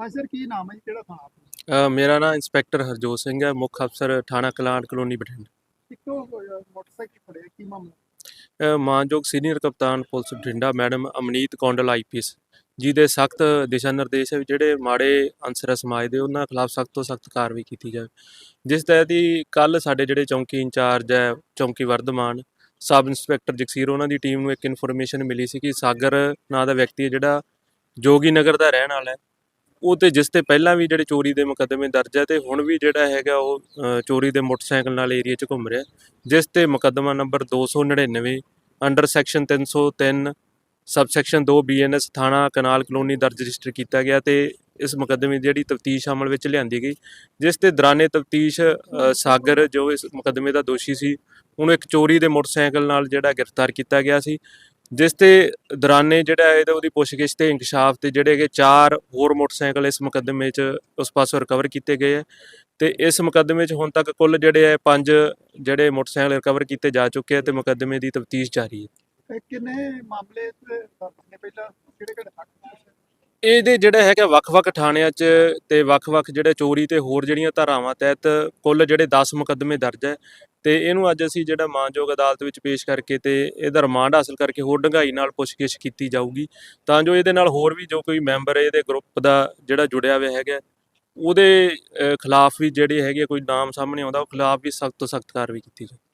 ਹਾਂ ਸਰ ਕੀ ਨਾਮ ਹੈ ਜੀ? ਕਿਹੜਾ ਥਾਣਾ ਆਪਣਾ? ਅ, ਮੇਰਾ ਨਾਮ ਇੰਸਪੈਕਟਰ ਹਰਜੋਤ ਸਿੰਘ ਹੈ ਮੁੱਖ ਅਫਸਰ ਥਾਣਾ ਕਲਾਂਟ ਕਲੋਨੀ ਬਠਿੰਡਾ। ਇੱਕੋ ਅਹ, ਮੋਟਰਸਾਈਕਲ ਫੜਿਆ? ਕੀ ਮਾਮਲਾ? ਅ, ਮਾਨਯੋਗ ਸੀਨੀਅਰ ਕਪਤਾਨ police Bathinda madam Amneet Kondal IPS ਜਿਹਦੇ ਸਖਤ ਦਿਸ਼ਾ ਨਿਰਦੇਸ਼ ਹੈ ਵੀ ਜਿਹੜੇ ਮਾੜੇ ਅਨਸਰ ਹੈ ਸਮਾਜ ਦੇ ਉਹਨਾਂ ਖਿਲਾਫ ਸਖਤ ਤੋਂ ਸਖਤ ਕਾਰਵਾਈ ਕੀਤੀ ਜਾਵੇ। ਜਿਸ ਤਹਿਤ ਹੀ ਕੱਲ ਸਾਡੇ ਜਿਹੜੇ ਚੌਂਕੀ ਇੰਚਾਰਜ ਹੈ ਚੌਂਕੀ ਵਰਧਮਾਨ ਸਬ ਇੰਸਪੈਕਟਰ ਜਗਸੀਰ ਉਹਨਾਂ ਦੀ ਟੀਮ ਨੂੰ ਇੱਕ ਇਨਫੋਰਮੇਸ਼ਨ ਮਿਲੀ ਸੀ ਕਿ ਸਾਗਰ ਨਾਂ ਦਾ ਵਿਅਕਤੀ ਹੈ ਜਿਹੜਾ ਜੋਗੀ ਨਗਰ ਦਾ ਰਹਿਣ ਵਾਲਾ ਹੈ। ਉਹ ਤੇ ਜਿਸ ਤੇ ਪਹਿਲਾਂ ਵੀ ਜਿਹੜੇ ਚੋਰੀ ਦੇ ਮੁਕੱਦਮੇ ਦਰਜ ਹੈ ਤੇ ਹੁਣ ਵੀ ਜਿਹੜਾ ਹੈਗਾ ਉਹ ਅ, ਚੋਰੀ ਦੇ ਮੋਟਰਸਾਈਕਲ ਨਾਲ ਏਰੀਆ 'ਚ ਘੁੰਮ ਰਿਹਾ। ਜਿਸ ਤੇ ਮੁਕੱਦਮਾ number 299 under section 303 sub section 2 BNS ਥਾਣਾ ਕਨਾਲ ਕਲੋਨੀ ਦਰਜ ਰਜਿਸਟਰ ਕੀਤਾ ਗਿਆ ਤੇ ਇਸ ਮੁਕੱਦਮੇ ਦੀ ਜਿਹੜੀ ਤਫਤੀਸ਼ ਅਮਲ ਵਿੱਚ ਲਿਆਂਦੀ ਗਈ। ਜਿਸ ਤੇ ਦੌਰਾਨੇ ਤਫਤੀਸ਼ ਸਾਗਰ ਜੋ ਇਸ ਮੁਕੱਦਮੇ ਦਾ ਦੋਸ਼ੀ ਸੀ ਉਹਨੂੰ ਇੱਕ ਚੋਰੀ ਦੇ ਮੋਟਰਸਾਈਕਲ ਨਾਲ ਜਿਹੜਾ ਗ੍ਰਿਫਤਾਰ ਕੀਤਾ ਗਿਆ ਸੀ। ਜਿਸ ਤੇ ਦੌਰਾਨੇ ਜਿਹੜਾ ਇਹਦਾ ਉਹਦੀ ਪੁੱਛਗਿੱਛ ਤੇ ਇਨਕਸ਼ਾਫ ਤੇ ਜਿਹੜੇ ਹੈਗੇ ਚਾਰ ਹੋਰ ਮੋਟਰਸਾਈਕਲ ਇਸ ਮੁਕੱਦਮੇ 'ਚ ਉਸ ਪਾਸੋਂ ਰਿਕਵਰ ਕੀਤੇ ਗਏ ਹੈ ਤੇ ਇਸ ਮੁਕੱਦਮੇ 'ਚ ਹੁਣ ਤੱਕ ਕੁੱਲ ਜਿਹੜੇ ਹੈ ਪੰਜ ਜਿਹੜੇ ਮੋਟਰਸਾਈਕਲ ਰਿਕਵਰ ਕੀਤੇ ਜਾ ਚੁੱਕੇ ਆ ਤੇ ਮੁਕੱਦਮੇ ਦੀ ਤਫਤੀਸ਼ ਜਾਰੀ ਹੈ। ਕਿੰਨੇ ਮਾਮਲੇ ਪਹਿਲਾਂ? ਕਿਹੜੇ ਕਿਹੜੇ ਇਹਦੇ ਜਿਹੜਾ ਹੈਗਾ ਵੱਖ-ਵੱਖ ਥਾਣਿਆਂ 'ਚ ਤੇ ਵੱਖ-ਵੱਖ ਜਿਹੜੇ ਚੋਰੀ ਤੇ ਹੋਰ ਜਿਹੜੀਆਂ ਧਾਰਾਵਾਂ ਤਹਿਤ ਕੁੱਲ ਜਿਹੜੇ 10 ਮੁਕੱਦਮੇ ਦਰਜ ਹੈ ਤੇ ਇਹਨੂੰ ਅੱਜ ਅਸੀਂ ਜਿਹੜਾ ਮਾਨਯੋਗ ਅਦਾਲਤ ਵਿੱਚ ਪੇਸ਼ ਕਰਕੇ ਤੇ ਇਹਦਾ ਰਿਮਾਂਡ ਹਾਸਲ ਕਰਕੇ ਹੋਰ ਡੂੰਘਾਈ ਨਾਲ ਪੁੱਛਗਿੱਛ ਕੀਤੀ ਜਾਊਗੀ। ਤਾਂ ਜੋ ਇਹਦੇ ਨਾਲ ਹੋਰ ਵੀ ਜੋ ਕੋਈ ਮੈਂਬਰ ਇਹਦੇ ਗਰੁੱਪ ਦਾ ਜਿਹੜਾ ਜੁੜਿਆ ਹੋਇਆ ਹੈਗਾ, ਉਹਦੇ ਖਿਲਾਫ ਵੀ ਜਿਹੜੇ ਹੈਗੇ ਕੋਈ ਨਾਮ ਸਾਹਮਣੇ ਆਉਂਦਾ, ਉਹ ਖਿਲਾਫ ਵੀ ਸਖਤ ਤੋਂ ਸਖਤ ਕਾਰਵਾਈ ਕੀਤੀ ਜਾਵੇ